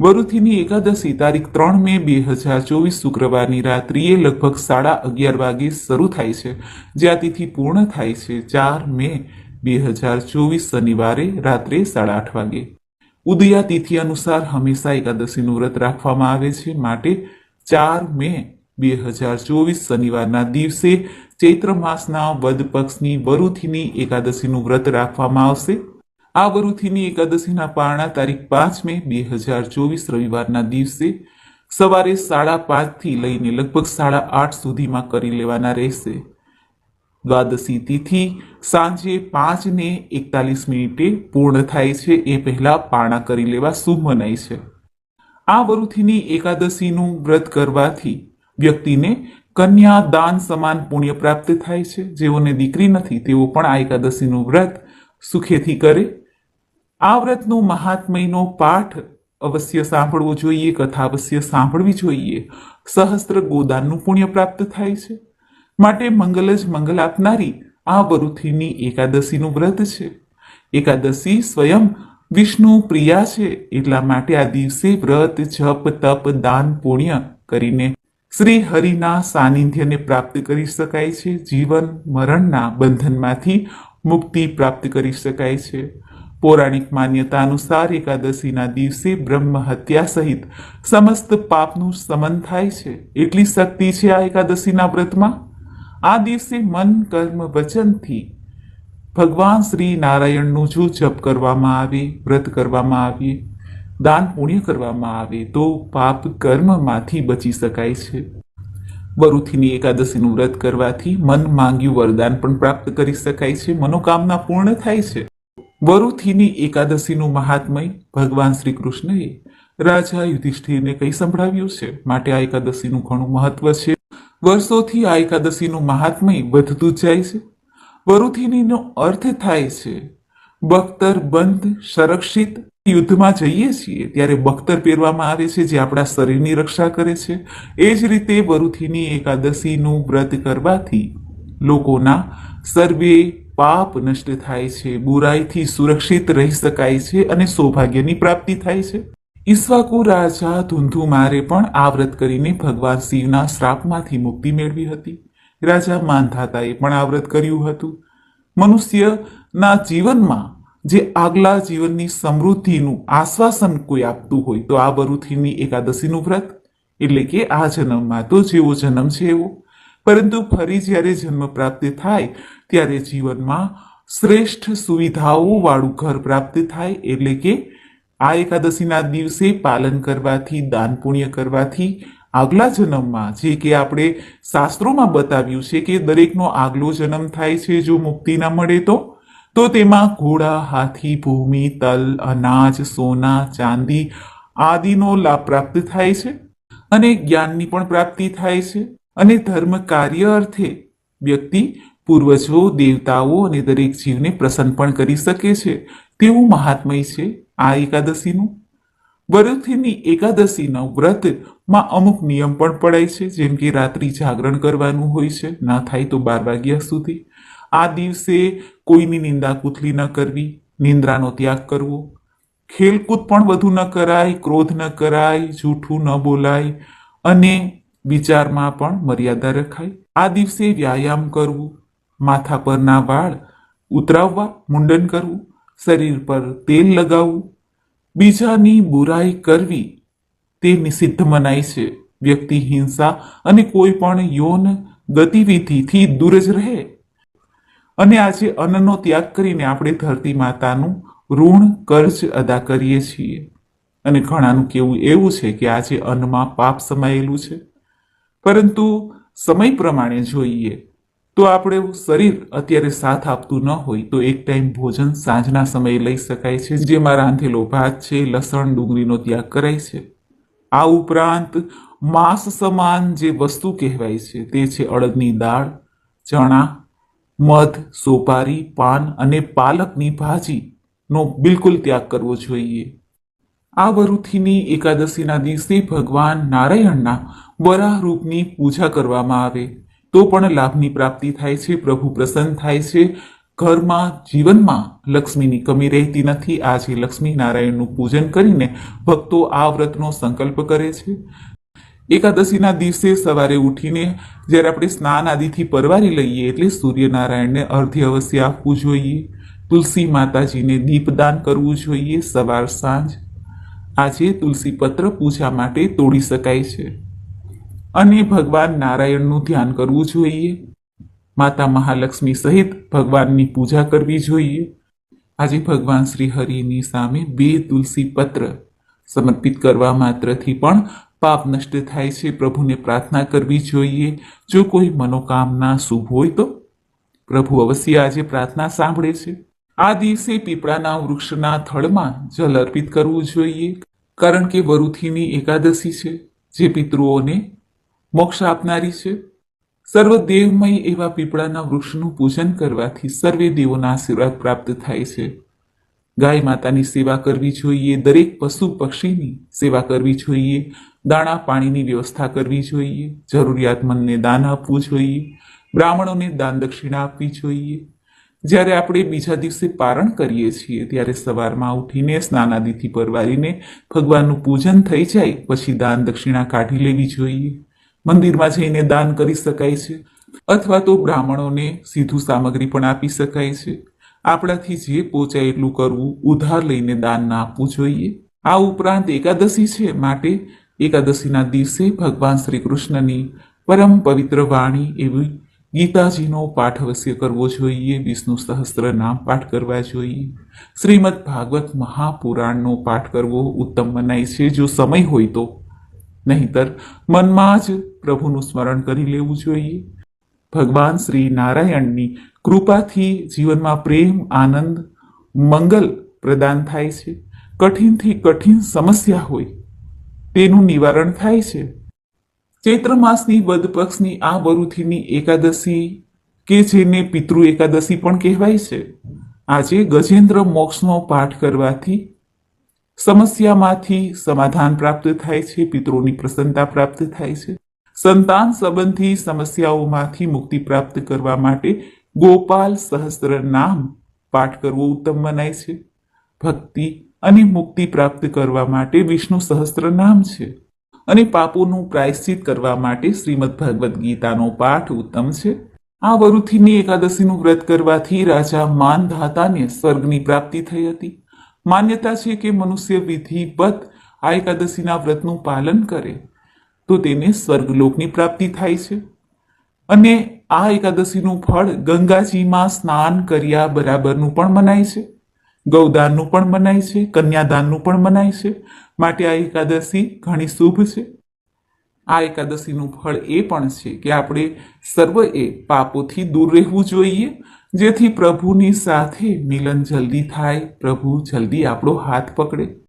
વરુથીની એકાદશી તારીખ ત્રણ મે બે હજાર ચોવીસ શુક્રવારની રાત્રિએ લગભગ સાડા અગિયાર વાગે શરૂ થાય છે. જ્યાં તિથિ પૂર્ણ થાય છે ચાર મે બે હજાર ચોવીસ શનિવારે રાત્રે સાડા આઠ વાગે. ઉદયા તિથિ અનુસાર હંમેશા એકાદશીનું વ્રત રાખવામાં આવે છે. માટે ચાર મે બે હજાર ચોવીસ શનિવારના દિવસે ચૈત્ર માસના વદ પક્ષની વરુથીની એકાદશીનું વ્રત રાખવામાં આવશે. આ વરુથીની એકાદશીના પારણા તારીખ પાંચ મે બે હજાર ચોવીસ રવિવારના દિવસે સવારે સાડા પાંચથી લઈને લગભગ સાડા આઠ સુધીમાં કરી લેવાના રહેશે. દ્વાદશી તિથિ સાંજે પાંચને એકતાલીસ મિનિટે પૂર્ણ થાય છે. એ પહેલાં પારણા કરી લેવા શુભ મનાય છે. આ વરુથીની એકાદશીનું વ્રત કરવાથી વ્યક્તિને કન્યા દાન સમાન પુણ્ય પ્રાપ્ત થાય છે. જેઓને દીકરી નથી, તેઓ પણ આ એકાદશીનું વ્રત સુખેથી કરે આ વ્રતનું મહાત્મયનો પાઠ અવશ્ય સાંભળવો જોઈએ, કથા અવશ્ય સાંભળવી જોઈએ. સહસ્ત્ર ગોદાનનું પુણ્ય પ્રાપ્ત થાય છે. માટે મંગલ જ મંગલ આપનારી આ વરુથીની એકાદશીનું વ્રત છે. એકાદશી સ્વયં વિષ્ણુ પ્રિયા છે, એટલા માટે આ દિવસે વ્રત, જપ, તપ, દાન, પુણ્ય કરીને શ્રી હરિના સાનિધ્યને પ્રાપ્ત કરી શકાય છે. જીવન, મરણના બંધનમાંથી મુક્તિ પ્રાપ્ત કરી શકાય છે. પૌરાણિક માન્યતા અનુસાર એકાદશીના દિવસે બ્રહ્મ હત્યા સહિત સમસ્ત પાપનું સમન થાય છે. એટલી શક્તિ છે આ એકાદશીના વ્રતમાં? આ દિવસે મન, કર્મ વચનથી ભગવાન શ્રી નારાયણનું જો જપ કરવામાં આવે, વ્રત કરવામાં આવે, દાન પુણ્ય કરવામાં આવે, તો પાપ કર્મમાંથી બચી શકાય છે. વરુથીની એકાદશીનું વ્રત કરવાથી મન માંગ્યું વરદાન પણ પ્રાપ્ત કરી શકાય છે. મનોકામના પૂર્ણ થાય છે. વરુથીની એકાદશીનું મહાત્મય ભગવાન શ્રી કૃષ્ણએ રાજા યુધિષ્ઠિરને કઈ સંભળાવ્યું છે? માટે આ એકાદશીનું ઘણું મહત્વ છે. વર્ષોથી આ એકાદશીનું મહાત્મય વધતું જાય છે. વરુથીનીનો અર્થ થાય છે, બખ્તર બંધ, સંરક્ષિત યુદ્ધમાં જઈએ છીએ. ત્યારે બખ્તર પહેરવામાં આવે છે, જે આપણા શરીરની રક્ષા કરે છે. એ જ રીતે વરુથીની એકાદશીનું વ્રત કરવાથી લોકોના સર્વે પાપ નષ્ટ થાય છે, બુરાઈથી સુરક્ષિત રહી શકાય છે અને સૌભાગ્યની પ્રાપ્તિ થાય છે. ઈશ્વાકુ રાજા ધુંધુમારે પણ આ વ્રત કરીને ભગવાન શિવના શ્રાપમાંથી મુક્તિ મેળવી હતી. રાજા માનધાતાએ પણ આ વ્રત કર્યું હતું. મનુષ્યના જીવનમાં જે આગલા જીવનની સમૃદ્ધિનું આશ્વાસન કોઈ આપતું હોય તો આ બરુથીની એકાદશીનું વ્રત. એટલે કે આ જન્મમાં તો જેવો જન્મ છે એવો. પરંતુ ફરી જ્યારે જન્મ પ્રાપ્ત થાય, ત્યારે જીવનમાં શ્રેષ્ઠ સુવિધાઓ વાળું ઘર પ્રાપ્ત થાય, એટલે કે આ એકાદશીના દિવસે પાલન કરવાથી, દાન પુણ્ય કરવાથી, આગલા જન્મમાં, જે કે આપણે શાસ્ત્રોમાં બતાવ્યું છે કે દરેકનો આગલો જન્મ થાય છે જો મુક્તિ ના મળે તો તો તેમાં ઘોડા, હાથી, ભૂમિ, તલ, અનાજ, સોના, ચાંદી આદિનો લાભ પ્રાપ્ત થાય છે અને જ્ઞાનની પણ પ્રાપ્તિ થાય છે. અને ધર્મ કાર્ય અર્થે વ્યક્તિ પૂર્વજો, દેવતાઓ અને દરેક જીવને પ્રસન્ન પણ કરી શકે છે. તેવું મહાત્મય છે. આ એકાદશીનું વરુથીની એકાદશીના વ્રતમાં અમુક નિયમ પણ પડાય છે. જેમ કે રાત્રિ જાગરણ કરવાનું હોય છે. ના થાય તો બાર વાગ્યા સુધી. આ દિવસે કોઈની નિંદા કુથલી ન કરવી, નિંદ્રાનો ત્યાગ કરવો. ખેલકૂદ પણ વધુ ન કરાય, ક્રોધ ન કરાય, જૂઠું ન બોલાય અને વિચારમાં પણ મર્યાદા રખાય આ દિવસે વ્યાયામ કરવું, માથા પરના વાળ ઉતરાવવા, મુંડન કરવું, શરીર પર તેલ લગાવવું, બીજાની બુરાઈ કરવી, તે નિષિદ્ધ મનાય છે. વ્યક્તિ હિંસા અને કોઈ પણ યૌન ગતિવિધિથી દૂર જ રહે. અને આજે અન્નનો ત્યાગ કરીને આપણે ધરતી માતાનું ઋણ કર્જ અદા કરીએ છીએ. અને ઘણાનું કેવું એવું છે કે આજે અન્નમાં પાપ સમાયેલું છે. પરંતુ સમય પ્રમાણે જોઈએ તો આપણે શરીર અત્યારે સાથ આપતું ન હોય તો એક ટાઈમ ભોજન સાંજના સમયે લઈ શકાય છે જેમાં રાંધેલો ભાત છે, લસણ, ડુંગળીનો ત્યાગ કરાય છે. આ ઉપરાંત માંસ સમાન જે વસ્તુ કહેવાય છે તે છે અડદની દાળ, ચણા, મધ, સોપારી, પાન અને પાલકની ભાજીનો બિલકુલ ત્યાગ કરવો જોઈએ. આ વરુથીની એકાદશીના દિવસે ભગવાન નારાયણના વરાહ રૂપની પૂજા કરવામાં આવે, તો પણ લાભની પ્રાપ્તિ થાય છે, પ્રભુ પ્રસન્ન થાય છે. ઘરમાં, જીવનમાં લક્ષ્મીની કમી રહેતી નથી. આજે લક્ષ્મી નારાયણનું પૂજન કરીને ભક્તો આ વ્રતનો સંકલ્પ કરે છે. એકાદશીના દિવસે સવારે ઉઠીને જ્યારે આપણે સ્નાન આદિથી પરવારી લઈએ એટલે સૂર્યનારાયણને અર્ધ્ય અવશ્ય આપવું જોઈએ. તુલસી માતાજીને દીપદાન કરવું જોઈએ સવાર સાંજ. આજે તુલસી પત્ર પૂજા માટે તોડી શકાય છે. અને ભગવાન નારાયણનું ધ્યાન કરવું જોઈએ. માતા મહાલક્ષ્મી સહિત ભગવાનની પૂજા કરવી જોઈએ. આજે ભગવાન શ્રી હરિની સામે બે તુલસી પત્ર સમર્પિત કરવા માત્રથી પણ પાપ નષ્ટ થાય છે. પ્રભુને પ્રાર્થના કરવી જોઈએ. જો કોઈ મનોકામના શુભ હોય તો પ્રભુ અવશ્ય આજે પ્રાર્થના સાંભળે છે. આ દિવસે પીપળાના વૃક્ષના થડમાં જલ અર્પિત કરવું જોઈએ. કારણ કે વરુથીની એકાદશી છે. જે પિતૃઓને મોક્ષ આપનારી છે. સર્વદેવમય એવા પીપળાના વૃક્ષનું પૂજન કરવાથી સર્વે દેવોના આશીર્વાદ પ્રાપ્ત થાય છે. ગાય માતાની સેવા કરવી જોઈએ, દરેક પશુ પક્ષીની સેવા કરવી જોઈએ, દાણા પાણીની વ્યવસ્થા કરવી જોઈએ જરૂરિયાતમંદને દાન આપવું જોઈએ, બ્રાહ્મણોને દાન દક્ષિણા આપવી જોઈએ. જ્યારે આપણે બીજા દિવસે પારણ કરીએ છીએ, ત્યારે સવારમાં ઉઠીને સ્નાનાદિથી પરવારીને ભગવાનનું પૂજન થઈ જાય, પછી દાન દક્ષિણા કાઢી લેવી જોઈએ. મંદિરમાં જઈને દાન કરી શકાય છે, અથવા તો બ્રાહ્મણોને સીધું સામગ્રી પણ આપી શકાય છે. આપણાથી જે પોચાય એટલું કરવું, ઉધાર લઈને દાન ના આપવું જોઈએ. આ ઉપરાંત એકાદશી છે માટે એકાદશીના દિવસે ભગવાન શ્રી કૃષ્ણની પરમ પવિત્ર વાણી એવી ગીતાજીનો પાઠ અવશ્ય કરવો જોઈએ, વિષ્ણુ સહસ્ત્ર નામ પાઠ કરવા જોઈએ. શ્રીમદ ભાગવત મહાપુરાણનો પાઠ કરવો ઉત્તમ મનાય છે. જો સમય હોય તો નહીંતર મનમાં જ પ્રભુનું સ્મરણ કરી લેવું જોઈએ. ભગવાન શ્રી નારાયણની કૃપાથી જીવનમાં પ્રેમ, આનંદ, મંગલ પ્રદાન થાય છે. કઠિનથી કઠિન સમસ્યા હોય, તેનું નિવારણ થાય છે. ચૈત્ર માસની વદ પક્ષની આ વરુથીની એકાદશી, કે જેને પિતૃ એકાદશી પણ કહેવાય છે, આજે ગજેન્દ્ર મોક્ષનો પાઠ કરવાથી સમસ્યામાંથી સમાધાન પ્રાપ્ત થાય છે, પિતૃની પ્રસન્નતા પ્રાપ્ત થાય છે. સંતાન સંબંધી સમસ્યાઓમાંથી મુક્તિ પ્રાપ્ત કરવા માટે ગોપાલ સહસ્ત્ર નામ પાઠ કરવો ઉત્તમ મનાય છે. ભક્તિ અને મુક્તિ પ્રાપ્ત કરવા માટે વિષ્ણુ સહસ્ત્ર નામ છે. અને પાપોનું પ્રાયશ્ચિત કરવા માટે શ્રીમદ ભગવદ્ ગીતાનો પાઠ ઉત્તમ છે. આ વરુથીની એકાદશીનું વ્રત કરવાથી રાજા માનધાતાને સ્વર્ગની પ્રાપ્તિ થઈ હતી. માન્યતા છે કે મનુષ્ય વિધિવત આ એકાદશીના વ્રતનું પાલન કરે, તો તેને સ્વર્ગલોકની પ્રાપ્તિ થાય છે. અને આ એકાદશીનું ફળ ગંગાજીમાં સ્નાન કર્યા બરાબરનું પણ મનાય છે. ગૌદાનનું પણ મનાય છે, કન્યાદાનનું પણ મનાય છે. માટે આ એકાદશી ઘણી શુભ છે. આ એકાદશીનું ફળ એ પણ છે કે આપણે સર્વએ પાપોથી દૂર રહેવું જોઈએ જેથી પ્રભુની સાથે મિલન જલ્દી થાય પ્રભુ જલ્દી આપણો હાથ પકડે.